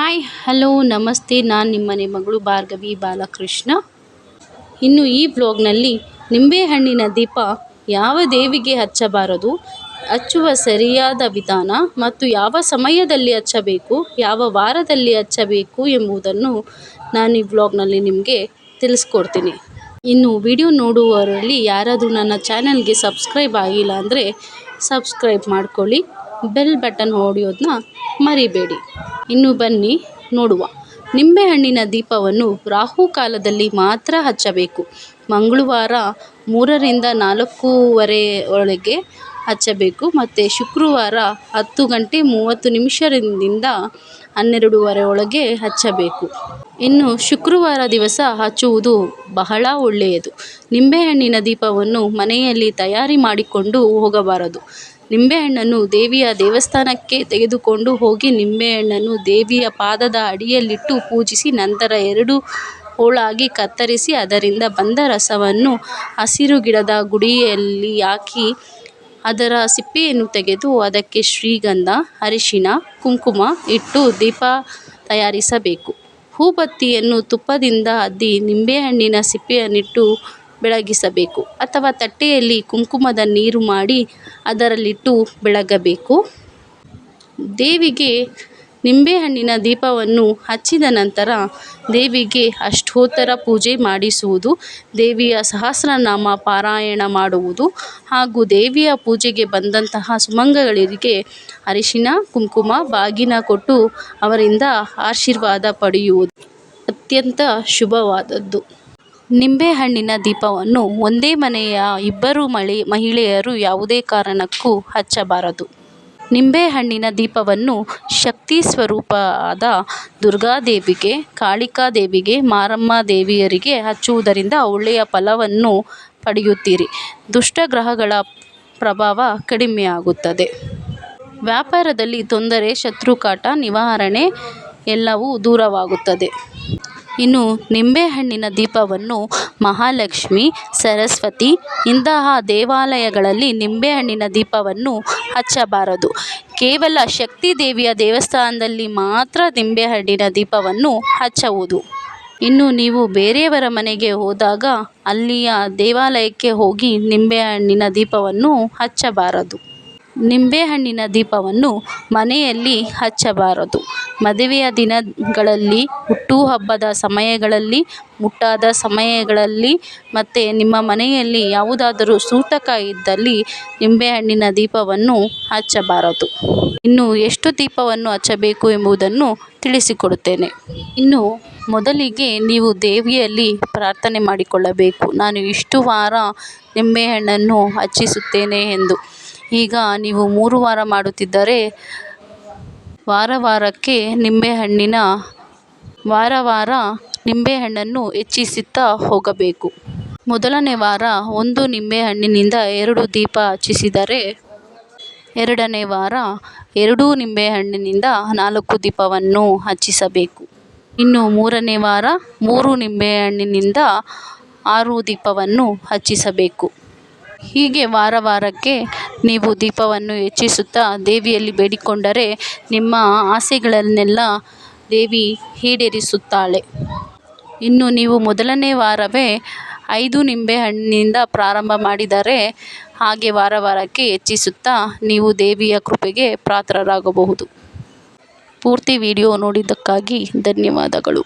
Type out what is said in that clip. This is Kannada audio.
ಹಾಯ್ ಹಲೋ ನಮಸ್ತೆ. ನಾನು ನಿಮ್ಮನೆ ಮಗಳು ಭಾರ್ಗವಿ ಬಾಲಕೃಷ್ಣ. ಇನ್ನು ಈ ವ್ಲಾಗ್ನಲ್ಲಿ ನಿಂಬೆಹಣ್ಣಿನ ದೀಪ ಯಾವ ದೇವಿಗೆ ಹಚ್ಚಬಾರದು, ಹಚ್ಚುವ ಸರಿಯಾದ ವಿಧಾನ ಮತ್ತು ಯಾವ ಸಮಯದಲ್ಲಿ ಹಚ್ಚಬೇಕು, ಯಾವ ವಾರದಲ್ಲಿ ಹಚ್ಚಬೇಕು ಎಂಬುದನ್ನು ನಾನು ಈ ಬ್ಲಾಗ್ನಲ್ಲಿ ನಿಮಗೆ ತಿಳಿಸ್ಕೊಡ್ತೀನಿ. ಇನ್ನು ವಿಡಿಯೋ ನೋಡುವವರಲ್ಲಿ ಯಾರಾದರೂ ನನ್ನ ಚಾನಲ್ಗೆ ಸಬ್ಸ್ಕ್ರೈಬ್ ಆಗಿಲ್ಲ ಅಂದರೆ ಸಬ್ಸ್ಕ್ರೈಬ್ ಮಾಡ್ಕೊಳ್ಳಿ, ಬೆಲ್ ಬಟನ್ ಹೊಡೆಯೋದನ್ನ ಮರಿಬೇಡಿ. ಇನ್ನು ಬನ್ನಿ ನೋಡುವ. ನಿಂಬೆಹಣ್ಣಿನ ದೀಪವನ್ನು ರಾಹುಕಾಲದಲ್ಲಿ ಮಾತ್ರ ಹಚ್ಚಬೇಕು. ಮಂಗಳವಾರ ಮೂರರಿಂದ ನಾಲ್ಕೂವರೆ ಒಳಗೆ ಹಚ್ಚಬೇಕು. ಮತ್ತು ಶುಕ್ರವಾರ ಹತ್ತು ಗಂಟೆ ಮೂವತ್ತು ನಿಮಿಷದಿಂದ ಹನ್ನೆರಡುವರೆ ಒಳಗೆ ಹಚ್ಚಬೇಕು. ಇನ್ನು ಶುಕ್ರವಾರ ದಿವಸ ಹಚ್ಚುವುದು ಬಹಳ ಒಳ್ಳೆಯದು. ನಿಂಬೆಹಣ್ಣಿನ ದೀಪವನ್ನು ಮನೆಯಲ್ಲಿ ತಯಾರಿ ಮಾಡಿಕೊಂಡು ಹೋಗಬಾರದು. ನಿಂಬೆಹಣ್ಣನ್ನು ದೇವಿಯ ದೇವಸ್ಥಾನಕ್ಕೆ ತೆಗೆದುಕೊಂಡು ಹೋಗಿ ನಿಂಬೆಹಣ್ಣನ್ನು ದೇವಿಯ ಪಾದದ ಅಡಿಯಲ್ಲಿಟ್ಟು ಪೂಜಿಸಿ ನಂತರ ಎರಡು ಹೋಳಾಗಿ ಕತ್ತರಿಸಿ ಅದರಿಂದ ಬಂದ ರಸವನ್ನು ಹಸಿರು ಗಿಡದ ಗುಡಿಯಲ್ಲಿ ಹಾಕಿ ಅದರ ಸಿಪ್ಪೆಯನ್ನು ತೆಗೆದು ಅದಕ್ಕೆ ಶ್ರೀಗಂಧ, ಅರಿಶಿನ, ಕುಂಕುಮ ಇಟ್ಟು ದೀಪ ತಯಾರಿಸಬೇಕು. ಹೂಬತ್ತಿಯನ್ನು ತುಪ್ಪದಿಂದ ಅದ್ದಿ ನಿಂಬೆಹಣ್ಣಿನ ಸಿಪ್ಪೆಯನ್ನಿಟ್ಟು ಬೆಳಗಿಸಬೇಕು ಅಥವಾ ತಟ್ಟೆಯಲ್ಲಿ ಕುಂಕುಮದ ನೀರು ಮಾಡಿ ಅದರಲ್ಲಿಟ್ಟು ಬೆಳಗಬೇಕು. ದೇವಿಗೆ ನಿಂಬೆಹಣ್ಣಿನ ದೀಪವನ್ನು ಹಚ್ಚಿದ ನಂತರ ದೇವಿಗೆ ಅಷ್ಟೋತ್ತರ ಪೂಜೆ ಮಾಡಿಸುವುದು, ದೇವಿಯ ಸಹಸ್ರನಾಮ ಪಾರಾಯಣ ಮಾಡುವುದು ಹಾಗೂ ದೇವಿಯ ಪೂಜೆಗೆ ಬಂದಂತಹ ಸುಮಂಗಗಳಿಗೆ ಅರಿಶಿನ, ಕುಂಕುಮ, ಬಾಗಿನ ಕೊಟ್ಟು ಅವರಿಂದ ಆಶೀರ್ವಾದ ಪಡೆಯುವುದು ಅತ್ಯಂತ ಶುಭವಾದದ್ದು. ನಿಂಬೆಹಣ್ಣಿನ ದೀಪವನ್ನು ಒಂದೇ ಮನೆಯ ಇಬ್ಬರು ಮಳೆ, ಮಹಿಳೆಯರು ಯಾವುದೇ ಕಾರಣಕ್ಕೂ ಹಚ್ಚಬಾರದು. ನಿಂಬೆಹಣ್ಣಿನ ದೀಪವನ್ನು ಶಕ್ತಿ ಸ್ವರೂಪವಾದ ದುರ್ಗಾದೇವಿಗೆ, ಕಾಳಿಕಾದೇವಿಗೆ, ಮಾರಮ್ಮ ದೇವಿಯರಿಗೆ ಹಚ್ಚುವುದರಿಂದ ಒಳ್ಳೆಯ ಫಲವನ್ನು ಪಡೆಯುತ್ತೀರಿ. ದುಷ್ಟ ಗ್ರಹಗಳ ಪ್ರಭಾವ ಕಡಿಮೆಯಾಗುತ್ತದೆ. ವ್ಯಾಪಾರದಲ್ಲಿ ತೊಂದರೆ, ಶತ್ರುಕಾಟ, ನಿವಾರಣೆ ಎಲ್ಲವೂ ದೂರವಾಗುತ್ತದೆ. ಇನ್ನು ನಿಂಬೆಹಣ್ಣಿನ ದೀಪವನ್ನು ಮಹಾಲಕ್ಷ್ಮಿ, ಸರಸ್ವತಿ ಇಂತಹ ದೇವಾಲಯಗಳಲ್ಲಿ ನಿಂಬೆಹಣ್ಣಿನ ದೀಪವನ್ನು ಹಚ್ಚಬಾರದು. ಕೇವಲ ಶಕ್ತಿ ದೇವಿಯ ದೇವಸ್ಥಾನದಲ್ಲಿ ಮಾತ್ರ ನಿಂಬೆಹಣ್ಣಿನ ದೀಪವನ್ನು ಹಚ್ಚುವುದು. ಇನ್ನು ನೀವು ಬೇರೆಯವರ ಮನೆಗೆ ಹೋದಾಗ ಅಲ್ಲಿಯ ದೇವಾಲಯಕ್ಕೆ ಹೋಗಿ ನಿಂಬೆಹಣ್ಣಿನ ದೀಪವನ್ನು ಹಚ್ಚಬಾರದು. ನಿಂಬೆಹಣ್ಣಿನ ದೀಪವನ್ನು ಮನೆಯಲ್ಲಿ ಹಚ್ಚಬಾರದು. ಮದುವೆಯ ದಿನಗಳಲ್ಲಿ ಹುಟ್ಟು ಹಬ್ಬದ ಸಮಯಗಳಲ್ಲಿ, ಮುಟ್ಟಾದ ಸಮಯಗಳಲ್ಲಿ ಮತ್ತು ನಿಮ್ಮ ಮನೆಯಲ್ಲಿ ಯಾವುದಾದರೂ ಸೂತಕ ಇದ್ದಲ್ಲಿ ನಿಂಬೆಹಣ್ಣಿನ ದೀಪವನ್ನು ಹಚ್ಚಬಾರದು. ಇನ್ನು ಎಷ್ಟು ದೀಪವನ್ನು ಹಚ್ಚಬೇಕು ಎಂಬುದನ್ನು ತಿಳಿಸಿಕೊಡುತ್ತೇನೆ. ಇನ್ನು ಮೊದಲಿಗೆ ನೀವು ದೇವಿಯಲ್ಲಿ ಪ್ರಾರ್ಥನೆ ಮಾಡಿಕೊಳ್ಳಬೇಕು. ನಾನು ಇಷ್ಟು ವಾರ ನಿಂಬೆಹಣ್ಣನ್ನು ಹಚ್ಚಿಸುತ್ತೇನೆ ಎಂದು. ಈಗ ನೀವು ಮೂರು ವಾರ ಮಾಡುತ್ತಿದ್ದರೆ ವಾರ ವಾರಕ್ಕೆ ನಿಂಬೆಹಣ್ಣಿನ ವಾರ ವಾರ ನಿಂಬೆಹಣ್ಣನ್ನು ಹೆಚ್ಚಿಸುತ್ತಾ ಹೋಗಬೇಕು. ಮೊದಲನೇ ವಾರ ಒಂದು ನಿಂಬೆಹಣ್ಣಿನಿಂದ ಎರಡು ದೀಪ ಹಚ್ಚಿಸಿದರೆ ಎರಡನೇ ವಾರ ಎರಡು ನಿಂಬೆಹಣ್ಣಿನಿಂದ ನಾಲ್ಕು ದೀಪವನ್ನು ಹಚ್ಚಿಸಬೇಕು. ಇನ್ನು ಮೂರನೇ ವಾರ ಮೂರು ನಿಂಬೆಹಣ್ಣಿನಿಂದ ಆರು ದೀಪವನ್ನು ಹಚ್ಚಿಸಬೇಕು. ಹೀಗೆ ವಾರ ವಾರಕ್ಕೆ ನೀವು ದೀಪವನ್ನು ಹೆಚ್ಚಿಸುತ್ತಾ ದೇವಿಯಲ್ಲಿ ಬೇಡಿಕೊಂಡರೆ ನಿಮ್ಮ ಆಸೆಗಳನ್ನೆಲ್ಲ ದೇವಿ ಈಡೇರಿಸುತ್ತಾಳೆ. ಇನ್ನು ನೀವು ಮೊದಲನೇ ವಾರವೇ ಐದು ನಿಂಬೆಹಣ್ಣಿನಿಂದ ಪ್ರಾರಂಭ ಮಾಡಿದರೆ ಹಾಗೆ ವಾರ ವಾರಕ್ಕೆ ಹೆಚ್ಚಿಸುತ್ತಾ ನೀವು ದೇವಿಯ ಕೃಪೆಗೆ ಪಾತ್ರರಾಗಬಹುದು. ಪೂರ್ತಿ ವಿಡಿಯೋ ನೋಡಿದ್ದಕ್ಕಾಗಿ ಧನ್ಯವಾದಗಳು.